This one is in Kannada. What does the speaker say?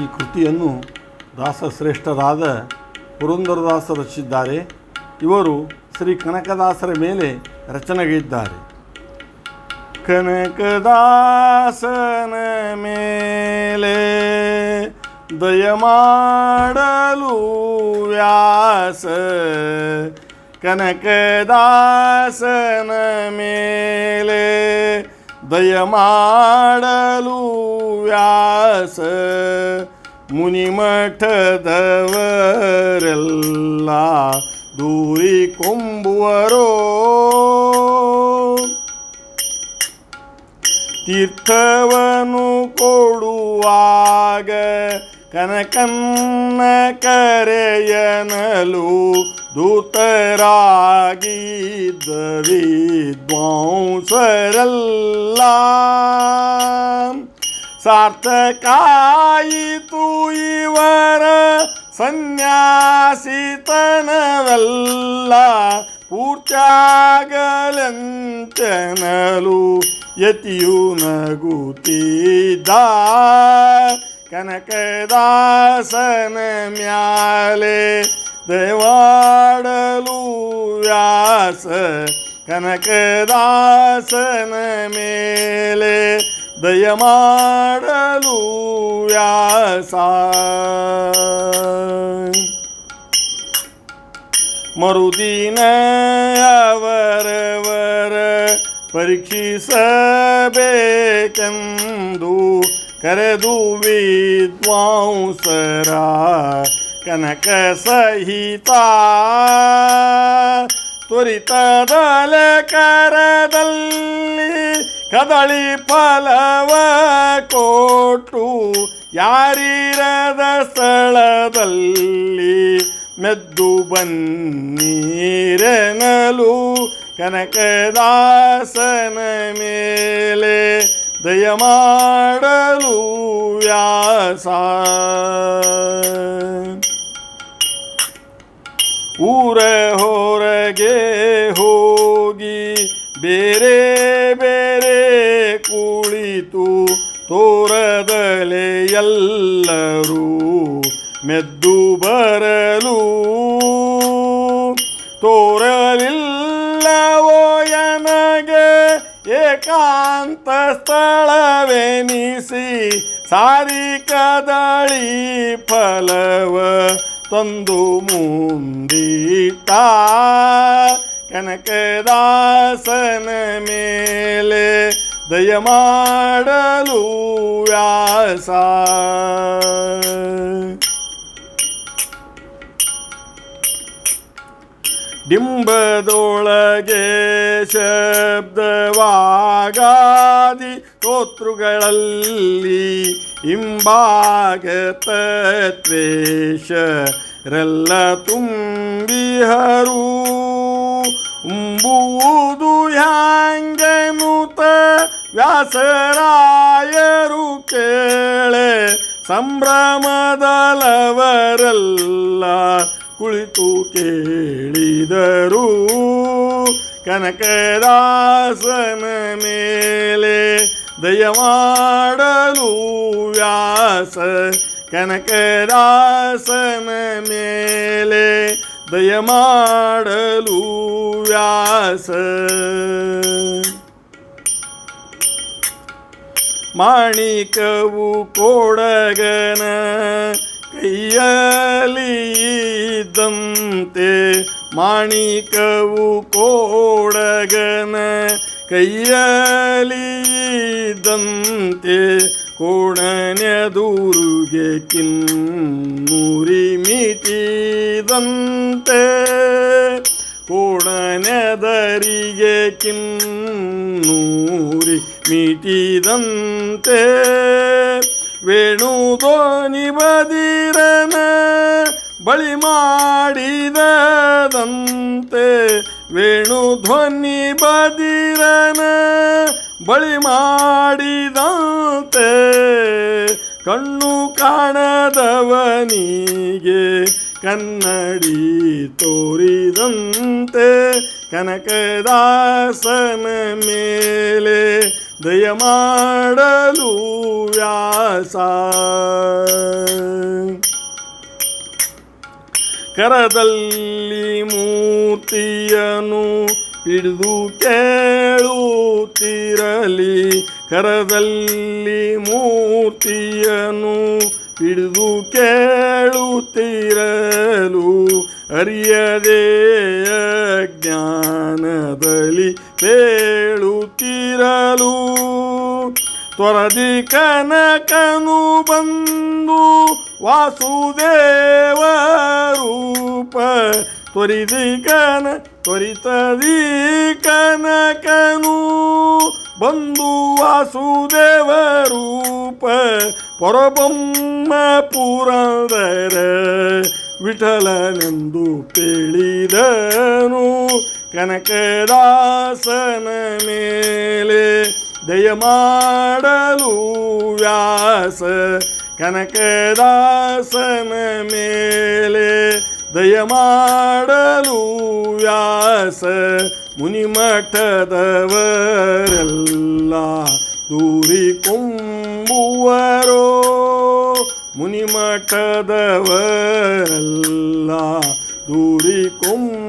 ಈ ಕೃತಿಯನ್ನು ದಾಸಶ್ರೇಷ್ಠರಾದ ಪುರಂದರದಾಸ ರಚಿಸಿದ್ದಾರೆ ಇವರು ಶ್ರೀ ಕನಕದಾಸರ ಮೇಲೆ ರಚನೆಗೈದ್ದಾರೆ. ಕನಕದಾಸನ ಮೇಲೆ ದಯಮಾಡಲು ವ್ಯಾಸ, ಕನಕದಾಸನ ಮೇಲೆ ದಯ ಮಾಡಲು ವ್ಯಾಸ ಮುನಿಮಠದವರೆಲ್ಲ ದೂರಿ ಕೊಂಬುವರೋ ತೀರ್ಥವನು ಕೊಡುವಾಗ ಕನಕನ್ನ ಕರೆಯನಲು ದೂತರಾಗಿದ್ದ ವಿದ್ವಾಂಸರಲ್ಲ. ಸಾರ್ಥಕಾಯಿತು ಇವರ ಸನ್ಯಾಸಿತನವೆಲ್ಲ. ಪೂರ್ತ್ಯಾಗಲಂಚನಲು ಯತಿಯು ನಗುತ್ತಿದ್ದ. ಕನಕದಾಸನ ಮ್ಯಾಲೆ ದಯವಾಡಲು ವ್ಯಾಸ ಕನಕದಾಸನ ಮೇಲೆ ದಯ ಮಾಡಲು ವ್ಯಾಸ ಮರುದಿನ ಅವರವರ ಪರೀಕ್ಷಿಸಬೇಕೆಂದು ಕರೆದು ವಿದ್ವಾಂಸರ ಕನಕ ಸಹಿತ ತ್ವರಿತದಲ ಕರದಲ್ಲಿ ಕದಳಿ ಫಲವ ಕೋಟು ಯಾರಿರದ ಸ್ಥಳದಲ್ಲಿ ಮೆದ್ದು ಬನ್ನೀರೆನಲು ಕನಕದಾಸನ ಮೇಲೆ ದಯ ಮಾಡಲು ವ್ಯಾಸ. ಊರ ಹೊರಗೆ ಹೋಗಿ ಬೇರೆ ಬೇರೆ ಕುಳಿತು ತೋರದಲೆ ಎಲ್ಲರೂ ಮೆದ್ದು ಬರಲು. ತೋರಲಿಲ್ಲವೋ ಏಕಾಂತ ಸ್ಥಳವೆನಿಸಿ ಸಾರಿ ಕದಳಿ ಫಲವ ತಂದು ಮುಂದಿಟ್ಟ ಕನಕದಾಸನ ಮೇಲೆ ದಯ ಮಾಡಲು ವ್ಯಾಸ. ಡಿಂಬದೊಳಗೆ ಶಬ್ದವಾಗಾದಿ ಸ್ತೋತೃಗಳಲ್ಲಿ ಹಿಂಭಾಗತ ತ್ವೇಷರೆಲ್ಲ ತುಂಬಿಹರು ಉಂಬುವುದು ಹ್ಯಾಂಗನುತ ವ್ಯಾಸರಾಯರು ಕೇಳೆ ಸಂಭ್ರಮದಲವರೆಲ್ಲ ಕುಳಿತು ಕೇಳಿದರು. ಕನಕದಾಸನ ಮೇಲೆ ದಯಮಾಡಲು ವ್ಯಾಸ. ಕನಕದಾಸನ ಮೇಲೆ ದಯಮಾಡಲು ವ್ಯಾಸ. ಮಾಣಿಕವು ಕೋಡಗನ ಕೈಯಲಿದ್ದಂತೆ ಮಾಣಿಕವು ಕೋಡಗನ ಕೈಯಲಿದ್ದಂತೆ ಕೋಣನೆದುರುಗೆ ಕಿನ್ನೂರಿ ಮಿಟಿದಂತೆ ಕೋಣನೆದರಿಗೆ ಕಿನ್ನೂರಿ ಮಿಟಿದಂತೆ ವೇಣುಧ್ವನಿ ಬದಿರನ ಬಳಿ ಮಾಡಿದಂತೆ ವೇಣು ಧ್ವನಿ ಬದಿರನ ಬಳಿ ಮಾಡಿದಂತೆ ಕಣ್ಣು ಕಾಣದವನಿಗೆ ಕನ್ನಡಿ ತೋರಿದಂತೆ ಕನಕದಾಸನ ಮೇಲೆ ದಯಮಾಡಲು ವ್ಯಾಸ. ಕರದಲ್ಲಿ ಮೂರ್ತಿಯನು ಹಿಡಿದು ಕೇಳುತ್ತಿರಲಿ. ಕರದಲ್ಲಿ ಮೂರ್ತಿಯನು ಹಿಡಿದು ಕೇಳುತ್ತಿರಲು ಅರಿಯದೇ ಜ್ಞಾನದಲ್ಲಿ ಹೇಳುತ್ತಿರಲು. ತ್ವರದಿ ಕನಕನು ಬಂದು ವಾಸುದೇವ ರೂಪ ತ್ವರಿದಿ ಕನ ತ್ವರಿತದಿ ಕನಕನು ಬಂದು ವಾಸುದೇವ ರೂಪ ಪರಬೊಮ್ಮ ಪುರಂದರ ವಿಠಲನೆಂದು ತಿಳಿದನು. ಕನಕದಾಸನ ಮೇಲೆ ದಯ ಮಾಡಲು ವ್ಯಾಸ ಕನಕದಾಸನ ಮೇಲೆ ದಯ ಮಾಡಲು ವ್ಯಾಸ ಮುನಿಮಠದವರೆಲ್ಲ ದೂರಿ ಕೊಂಬುವರೋ ಮುನಿಮಠದವರೆಲ್ಲ ದೂರಿ ಕೊಂಬ